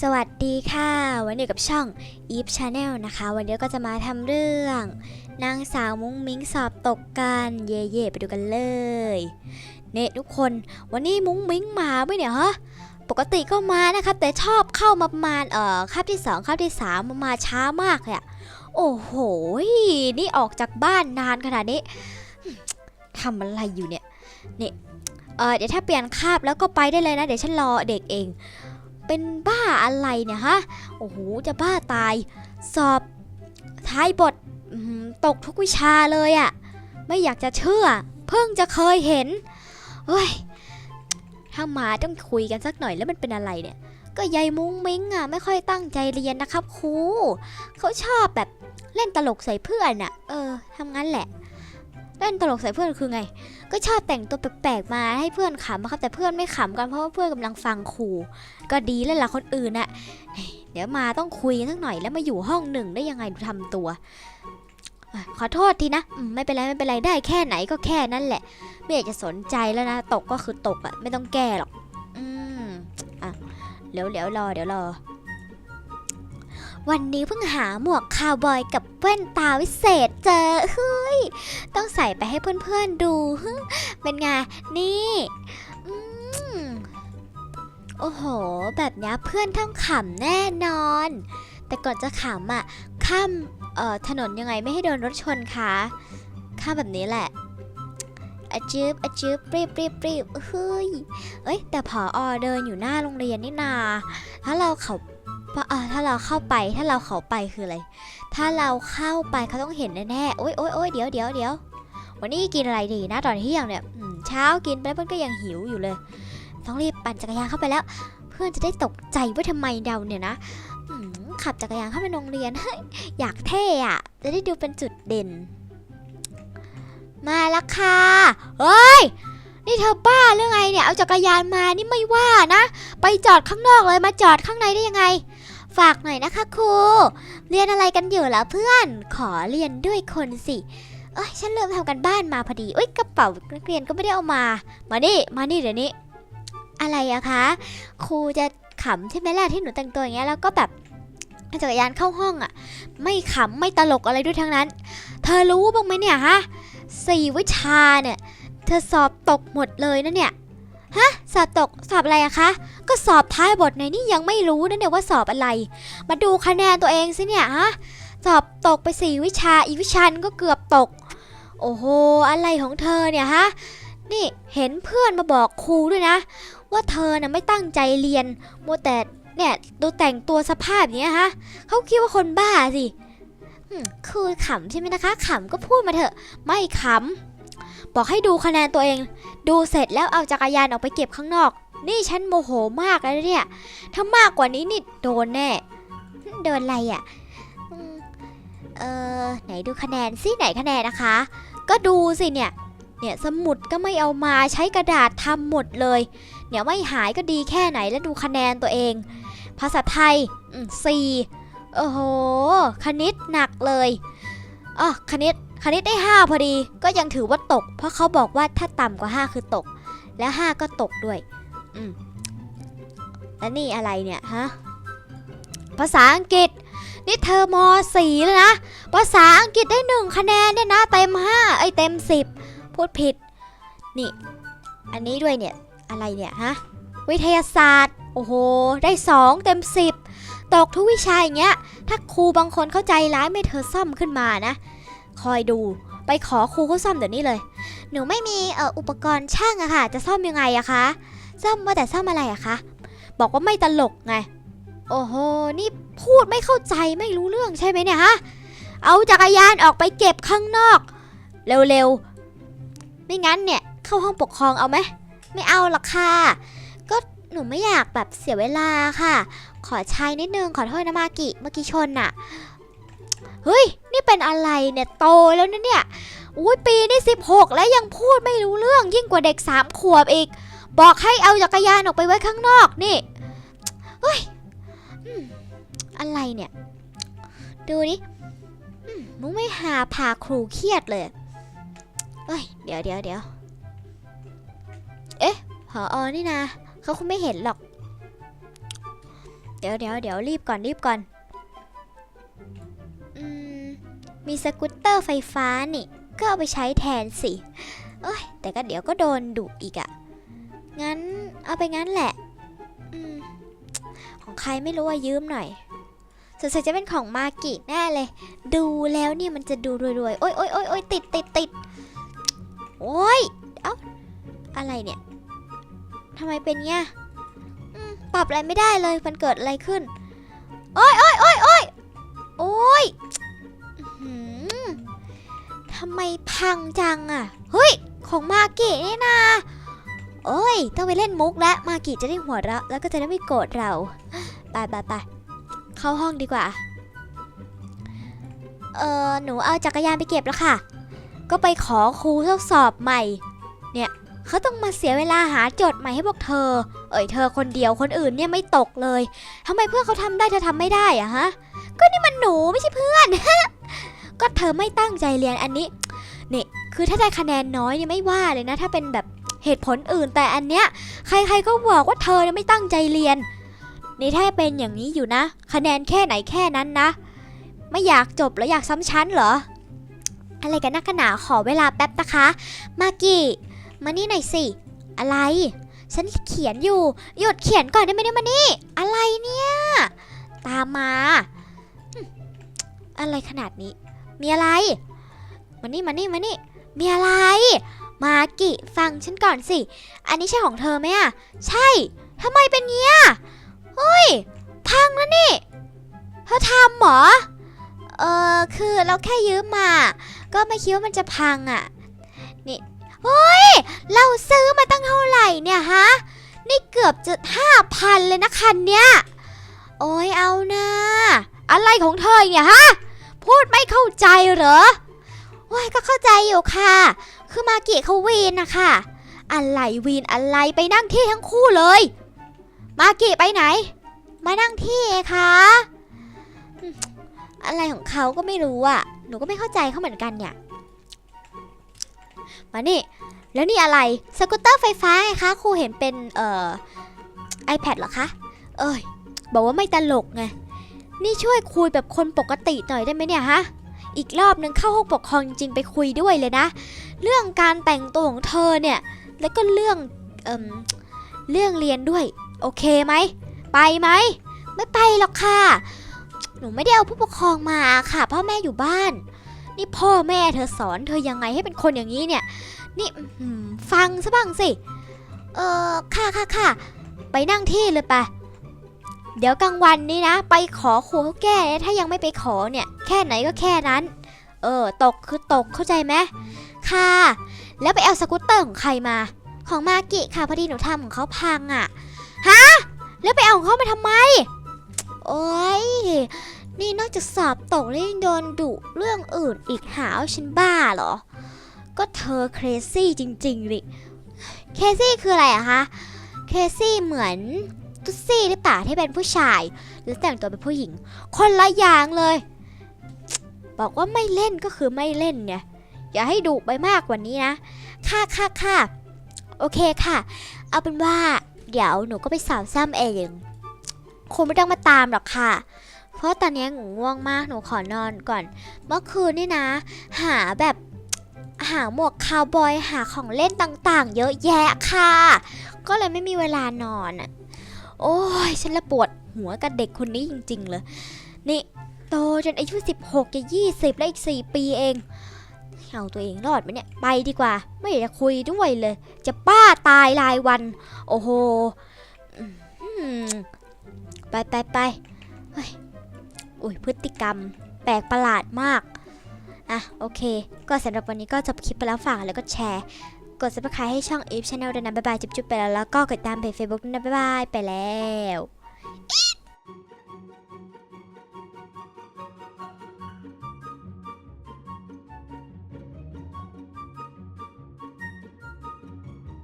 สวัสดีค่ะ วันนี้กับช่อง Eve Channel นะคะ วันนี้ก็จะมาทำเรื่อง นางสาวมุ้งมิ้งสอบตกกันเย่ๆไปดูกันเลยเน่ทุกคนวันนี้มุ้งมิ้งมาไหมเนี่ยฮะปกติก็มานะครับ แต่ชอบเข้ามาประมาณเอ่อคาบที่สองคาบที่สามมามาช้ามากเลยอะโอ้โหนี่ออกจากบ้านนานขนาดนี้ทำอะไรอยู่เนี่ยเนี่ยเออเดี๋ยวถ้าเปลี่ยนคาบแล้วก็ไปได้เลยนะ เดี๋ยวฉันรอเด็กเอง เป็นบ้าอะไรเนี่ยฮะ โอ้โห จะบ้าตาย สอบท้ายบทตกทุกวิชาเลยอะไม่อยากจะเชื่อ เพิ่งจะเคยเห็นเฮ้ย ถ้ามาต้องคุยกันสักหน่อยแล้วมันเป็นอะไรเนี่ย ก็ยายมุ้งมิ้งอะไม่ค่อยตั้งใจเรียนนะครับครูเขาชอบแบบเล่นตลกใส่เพื่อนอะเออทำงั้นแหละ เล่นตลกใส่เพื่อนคือไง ก็ชอบแต่งตัวแปลกๆมาให้เพื่อนขำอะครับแต่เพื่อนไม่ขำกันเพราะว่าเพื่อนกำลังฟังครูก็ดีแล้วล่ะคนอื่นน่ะเดี๋ยวมาต้องคุยกันสักหน่อยแล้วมาอยู่ห้องหนึ่งได้ยังไงทำตัว ขอโทษทีนะไม่เป็นไรไม่เป็นไรได้แค่ไหนก็แค่นั้นแหละ ไม่อยากจะสนใจแล้วนะตกก็คือตกอะไม่ต้องแก้หรอก อืมอะเดี๋ยวเดี๋ยวรอเดี๋ยวรอ วันนี้เพิ่งหาหมวกคาวบอยกับแว่นตาวิเศษเจอเฮ้ย ต้องใส่ไปให้เพื่อนๆดู เป็นไง นี่โอ้โห แบบนี้เพื่อนต้องขำแน่นอน แต่ก่อนจะขำอะ ข้ามเอ่อถนนยังไงไม่ให้โดนรถชนคะ ข้ามแบบนี้แหละอะจืบอะจืบปรีบปรีบปรีบเฮ้ย เอ้ย แต่ผออเดินอยู่หน้าโรงเรียนนี่นา ถ้าเราเขา ถ้าเราเข้าไปถ้าเราเขาไปคืออะไร ถ้าเราเข้าไปเขาต้องเห็นแน่ๆโอ๊ยโอ๊ยโอ๊ยเดี๋ยวเดี๋ยวเดี๋ยววันนี้กินอะไรดีนะตอนเที่ยงเนี่ยเช้ากินไปแล้วเพื่อนก็ยังหิวอยู่เลย ต้องรีบปั่นจักรยานเข้าไปแล้ว เพื่อนจะได้ตกใจว่าทำไมเราเนี่ยนะขับจักรยานเข้าไปโรงเรียนเฮ้ยอยากเท่อะจะได้ดูเป็นจุดเด่น มาล้วค่ะเฮ้ยนี่เธอบ้าหรือไงเนี่ยเอาจักรยานมานี่ไม่ว่านะ ไปจอดข้างนอกเลยมาจอดข้างในได้ยังไง ฝากหน่อยนะคะครู เรียนอะไรกันอยู่ล่ะเพื่อน ขอเรียนด้วยคนสิเอ้ยฉันลืมทำกันบ้านมาพอดีเอ้ยกระเป๋านักเรียนก็ไม่ได้เอามา มานี่มานี่เดี๋ยวนี้ อะไรอะคะ ครูจะขำใช่ไหมล่ะที่หนูแต่งตัวอย่างเงี้ยแล้วก็แบบจักรยานเข้าห้องอะไม่ขำไม่ตลกอะไรด้วยทั้งนั้น เธอรู้บ้างไหมเนี่ยฮะสี่วิชาเนี่ย เธอสอบตกหมดเลยนะเนี่ย ฮะ สอบตก สอบอะไรอะคะ ก็สอบท้ายบทในนี่ยังไม่รู้นะเนี่ยว่าสอบอะไร มาดูคะแนนตัวเองสิเนี่ยฮะ สอบตกไปสี่วิชา อีกวิชานึงก็เกือบตก โอ้โห อะไรของเธอเนี่ยฮะ นี่เห็นเพื่อนมาบอกครูด้วยนะ ว่าเธอน่ะไม่ตั้งใจเรียนมัวแต่เนี่ยดูแต่งตัวสภาพอย่างเนี้ยฮะเขาคิดว่าคนบ้าสิคือขำใช่ไหมนะคะขำก็พูดมาเถอะ ไม่ขำ บอกให้ดูคะแนนตัวเอง ดูเสร็จแล้วเอาจักรยานออกไปเก็บข้างนอก นี่ฉันโมโหมากแล้วเนี่ย ถ้ามากกว่านี้นี่โดนแน่ โดนอะไรอะ เออไหนดูคะแนนสิไหนคะแนนนะคะ ก็ดูสิเนี่ย เนี่ยสมุดก็ไม่เอามาใช้กระดาษทำหมดเลย เนี่ยไม่หายก็ดีแค่ไหนแล้วดูคะแนนตัวเอง ภาษาไทยสี่โอ้โห คณิตหนักเลยอ๋อคณิต คณิตได้ 5 พอดีก็ยังถือว่าตก เพราะเขาบอกว่าถ้าต่ำกว่า 5 คือตก และ5ก็ตกด้วย อืมแล้วนี่อะไรเนี่ยฮะภาษาอังกฤษ นี่เธอม .4 แล้วนะภาษาอังกฤษได้ 1 คะแนนเนี่ยนะเต็ม5ไอเต็ม 10 พูดผิด นี่ อันนี้ด้วยเนี่ยอะไรเนี่ยฮะวิทยาศาสตร์ โอ้โห ได้ 2 เต็ม 10 ตกทุกวิชาอย่างเงี้ย ถ้าครูบางคนเข้าใจร้ายไม่เธอซ่อมขึ้นมานะ อยดู ไปขอครูเขาซ่อมเดี๋ยวนี้เลย หนูไม่มีเอ่ออุปกรณ์ช่างอะค่ะ จะซ่อมยังไงอะคะซ่อมว่าแต่ซ่อมอะไรอะคะบอกว่าไม่ตลกไง โอ้โหนี่พูดไม่เข้าใจไม่รู้เรื่องใช่ไหมเนี่ยฮะเอาจักรยานออกไปเก็บข้างนอก เร็วๆไม่งั้นเนี่ยเข้าห้องปกครองเอาไหมไม่เอาหรอกค่ะก็หนูไม่อยากแบบเสียเวลาค่ะ ขอใช้นิดนึงขอโทษนะมากิเมื่อกี้ชนน่ะ เฮ้ย นี่เป็นอะไรเนี่ยโตแล้วนะเนี่ย อุ้ยปีนี่ 16 แล้วยังพูดไม่รู้เรื่องยิ่งกว่าเด็ก 3 ขวบอีก บอกให้เอาจักรยานออกไปไว้ข้างนอกนี่เฮ้ยอะไรเนี่ย ดูดิมึงไม่หาพาครูเครียดเลยเฮ้ย เดี๋ยวเดี๋ยวเดี๋ยวเอ๊ะพออนี่นะ เขาคงไม่เห็นหรอก เดี๋ยวเดี๋ยวเดี๋ยวรีบก่อนรีบก่อน มีสกูตเตอร์ไฟฟ้านี่ ก็เอาไปใช้แทนสิเอ้ยแต่ก็เดี๋ยวก็โดนดุอีกอะงั้นเอาไปงั้นแหละอของใครไม่รู้ว่ายืมหน่อยสงสัยจะเป็นของมากิแน่เลย ดูแล้วเนี่ยมันจะดูรวยๆ โอ๊ยโอ๊ยโอ๊ยโอ๊ยติดติดติดโอ๊ยเอ้า อะไรเนี่ยทำไมเป็นเงี้ยปรับอะไรไม่ได้เลย มันเกิดอะไรขึ้น โอ๊ยโอ๊ยโอ๊ยโอ๊ยโอ๊ยอื้อหือ ทำไมพังจังอะเฮ้ย ของมากินี่นาโอ้ย ต้องไปเล่นมุกแล้วมากิจะได้หัวเราะแล้วก็จะได้ไม่โกรธเราไปไปไปเข้าห้องดีกว่า เออหนูเอาจักรยานไปเก็บแล้วค่ะ ก็ไปขอครูทดสอบใหม่ เนี่ยเขาต้องมาเสียเวลาหาโจทย์ใหม่ให้พวกเธอ เอ่ยเธอคนเดียวคนอื่นเนี่ยไม่ตกเลยทำไมเพื่อนเขาทำได้เธอทำไม่ได้อะฮะ ก็นี่มันหนูไม่ใช่เพื่อน ก็เธอไม่ตั้งใจเรียนอันนี้เนี่ยคือถ้าได้คะแนนน้อยเนี่ยไม่ว่าเลยนะ ถ้าเป็นแบบเหตุผลอื่น แต่อันเนี้ยใครๆก็บอกว่าเธอเนี่ยไม่ตั้งใจเรียน นี่ถ้าเป็นอย่างนี้อยู่นะ คะแนนแค่ไหนแค่นั้นนะ ไม่อยากจบแล้วอยากซ้ำชั้นเหรอ อะไรกันนักกันหนาขอเวลาแป๊บนะคะ มากี้มานี่หน่อยสิอะไร ฉันเขียนอยู่ หยุดเขียนก่อนได้ไหมเนี่ยมานี่ อะไรเนี่ย ตามมา อะไรขนาดนี้ มีอะไร มานี่มานี่มานี่ มีอะไร มากิฟังฉันก่อนสิ อันนี้ใช่ของเธอไหมอะใช่ทำไมเป็นเงี้ยเฮ้ย พังแล้วนี่ เธอทำเหรอ เออคือเราแค่ยืมมา ก็ไม่คิดว่ามันจะพังอะ่ะนี่เฮ้ย เราซื้อมาตั้งเท่าไหร่เนี่ยฮะ นี่เกือบจะห้าพันเลยนะคันเนี้ย โอ้ยเอานะ อะไรของเธอเนี่ยฮะ พูดไม่เข้าใจเหรอโอ้ยก็เข้าใจอยู่ค่ะ คือมาเกิเขาวีนนะคะอะไรวีนอะไรไปนั่งที่ทั้งคู่เลย มาเกิไปไหน มานั่งที่ไงคะอืมอะไรของเขาก็ไม่รู้อะ หนูก็ไม่เข้าใจเขาเหมือนกันเนี่ย มานี่ แล้วนี่อะไร สกูตเตอร์ไฟฟ้าไงคะครูเห็นเป็นเอ่อ iPad เหรอคะ เอ้ย บอกว่าไม่ตลกไง นี่ช่วยคุยแบบคนปกติหน่อยได้ไหมเนี่ยฮะ อีกรอบนึงเข้าห้องปกครองจริงๆไปคุยด้วยเลยนะ เรื่องการแต่งตัวของเธอเนี่ย แล้วก็เรื่องเอ่มเรื่องเรียนด้วย โอเคไหม ไปไหม ไม่ไปหรอกค่ะ หนูไม่ได้เอาผู้ปกครองมาค่ะ พ่อแม่อยู่บ้าน นี่พ่อแม่เธอสอนเธอยังไงให้เป็นคนอย่างนี้เนี่ย นี่ฟังซะบ้างสิ เออค่ะค่ะค่ะ ไปนั่งที่เลยไป เดี๋ยวกลางวันนี้นะ ไปขอครูเขาแก้ถ้ายังไม่ไปขอเนี่ย แค่ไหนก็แค่นั้น เออ ตกคือตกเข้าใจไหมค่ะ แล้วไปเอาสกูตเตอร์ของใครมา ของมากิค่ะพอดีหนูทำของเขาพังอะ่ะฮะแล้วไปเอาของเขามาทำไม โอ้ยนี่นอกจากสอบตกแล้วยังโดนดุเรื่องอื่นอีกหาว่าฉันบ้าเหรอ ก็เธอเครซี่จริงๆดิเคซี่คืออะไรอะคะ เคซี่เหมือน ตุ๊ดซี่หรือเปล่าที่เป็นผู้ชาย หรือแต่งตัวเป็นผู้หญิง คนละอย่างเลย บอกว่าไม่เล่นก็คือไม่เล่นเนี่ย อย่าให้ดุไปมากกว่านี้นะ ค่ะค่ะค่ะโอเคค่ะ เอาเป็นว่า เดี๋ยวหนูก็ไปสาวซ้ำเองคงไม่ต้องมาตามหรอกค่ะ เพราะตอนนี้หนูง่วงมากหนูขอนอนก่อน เมื่อคืนนี่นะ หาแบบหาหมวกคาวบอยหาของเล่นต่างๆ เยอะแยะค่ะ ก็เลยไม่มีเวลานอนอะ โอ้ยฉันละปวดหัวกับเด็กคนนี้จริง ๆ เลย นี่โตจนอายุ 16จะ20 แล้วอีก 4 ปีเองเอาตัวเองรอดไหมเนี่ยไปดีกว่า ไม่อยากจะคุยด้วยเลย จะป้าตายรายวัน โอ้โหไปไปไปเฮ้ยอุ้ยพฤติกรรม แปลกประหลาดมาก อะ โอเค ก็สำหรับวันนี้ก็จบคลิปไปแล้วฝากแล้วก็แชร์ กด subscribe ให้ช่อง Eve Channel ด้วยนะบ๊ายบายจุ๊บๆไปแล้วแล้วก็กดตามเพจ Facebook นะบ๊ายบายไปแล้ว